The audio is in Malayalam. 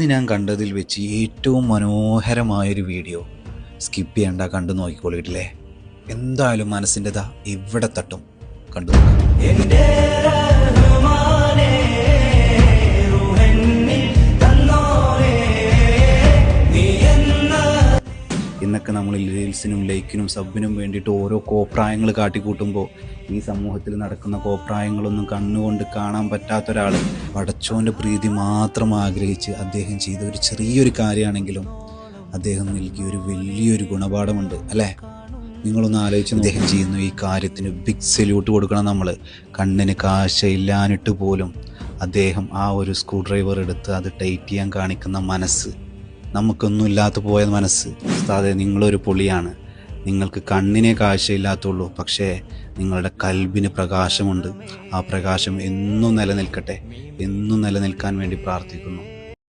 ഇന്ന് ഞാൻ കണ്ടതിൽ വെച്ച് ഏറ്റവും മനോഹരമായൊരു വീഡിയോ. സ്കിപ്പ് ചെയ്യണ്ട കണ്ടു നോക്കിക്കോളിട്ടില്ലേ എന്തായാലും മനസ്സിന്റെതാ ഇവിടെ തട്ടും. കണ്ടു നോക്കാം. ഇന്നൊക്കെ നമ്മൾ റീൽസിനും ലൈക്കിനും സബിനും വേണ്ടിയിട്ട് ഓരോ കോപ്രായങ്ങൾ കാട്ടിക്കൂട്ടുമ്പോൾ ഈ സമൂഹത്തിൽ നടക്കുന്ന കോപ്രായങ്ങളൊന്നും കണ്ണുകൊണ്ട് കാണാൻ പറ്റാത്ത ഒരാൾ പടച്ചോന്റെ പ്രീതി മാത്രം ആഗ്രഹിച്ച് അദ്ദേഹം ചെയ്ത ഒരു ചെറിയൊരു കാര്യമാണെങ്കിലും അദ്ദേഹം നൽകിയ ഒരു വലിയൊരു ഗുണപാഠമുണ്ട് അല്ലേ? നിങ്ങളൊന്ന് ആലോചിച്ച് അദ്ദേഹം ചെയ്യുന്നു ഈ കാര്യത്തിന് ബിഗ് സല്യൂട്ട് കൊടുക്കണം നമ്മൾ. കണ്ണിന് കാശയില്ലാനിട്ട് പോലും അദ്ദേഹം ആ ഒരു സ്ക്രൂ ഡ്രൈവർ എടുത്ത് അത് ടൈറ്റ് ചെയ്യാൻ കാണിക്കുന്ന മനസ്സ്. നമുക്കൊന്നും ഇല്ലാത്ത പോയ മനസ്സ്. ഉസ്താദെ നിങ്ങളൊരു പൊളിയാണ്. നിങ്ങൾക്ക് കണ്ണിനെ കാഴ്ചയില്ലാത്തുള്ളൂ. പക്ഷേ നിങ്ങളുടെ കൽബിന് പ്രകാശമുണ്ട്. ആ പ്രകാശം എന്നും നിലനിൽക്കട്ടെ. എന്നും നിലനിൽക്കാൻ വേണ്ടി പ്രാർത്ഥിക്കുന്നു.